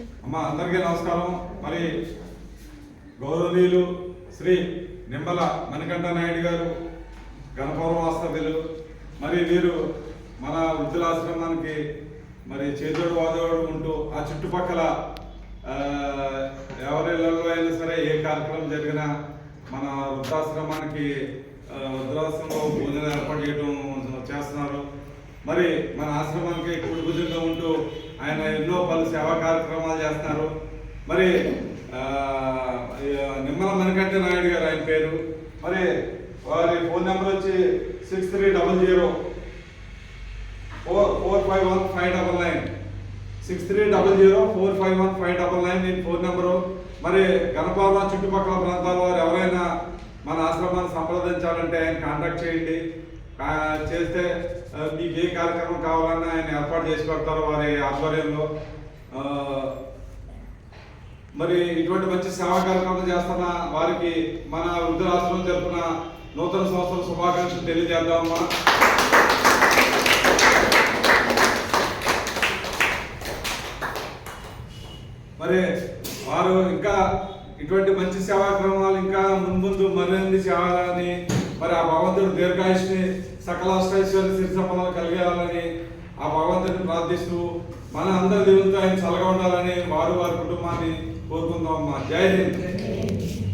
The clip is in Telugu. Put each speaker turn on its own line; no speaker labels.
అమ్మ అందరికీ నమస్కారం. మరి గౌరవనీయులు శ్రీ నిమ్మల మణికంఠ నాయుడు గారు గణపౌరవాస్తవ్యులు మరి వీరు మన వృద్ధులాశ్రమానికి మరి చేదోడు వాదోడు ఉంటూ ఆ చుట్టుపక్కల ఎవరిళ్ళలో అయినా సరే ఏ కార్యక్రమం జరిగినా మన వృద్ధాశ్రమానికి వృద్ధాశ్రమంలో భోజనం ఏర్పాటు చేయడం చేస్తున్నారు. మరి మన ఆశ్రమానికి కుడిభుజంగా ఉంటూ ఆయన ఎన్నో పలు సేవా కార్యక్రమాలు చేస్తున్నారు. మరి నిమ్మల మణికంఠ నాయుడు గారు ఆయన పేరు. మరి వారి ఫోన్ నెంబర్ వచ్చి six three double zero four four five one five double nine. Six three double zero four five one five double nine దీని ఫోన్ నెంబరు. మరి గణపాల చుట్టుపక్కల ప్రాంతాల వారు ఎవరైనా మన ఆశ్రమాన్ని సంప్రదించాలంటే ఆయన కాంటాక్ట్ చేయండి. చేస్తే మీకు ఏ కార్యక్రమం కావాలన్నా ఆయన ఏర్పాటు చేసి పెడతారు వారి ఆధ్వర్యంలో. మరి ఇటువంటి మంచి సేవా కార్యక్రమం చేస్తున్న వారికి మన వృద్ధురాశ్రమం జరుపున నూతన సంవత్సరం శుభాకాంక్షలు తెలియజేద్దామమ్మా. మరి వారు ఇంకా ఇటువంటి మంచి సేవాక్రమాలు ఇంకా మున్ముందు మరిన్ని చేయాలని మరి ఆ భగవంతుడు దీర్ఘాయుష్ని సకల అష్టైశ్వర్య శిరసఫలం కలిగేయాలని ఆ భగవంతుడిని ప్రార్థిస్తూ మన అందరి దేవునితో ఆయన చల్లగా ఉండాలని వారు వారి కుటుంబాన్ని కోరుకుందాం అమ్మా. జై హింద్.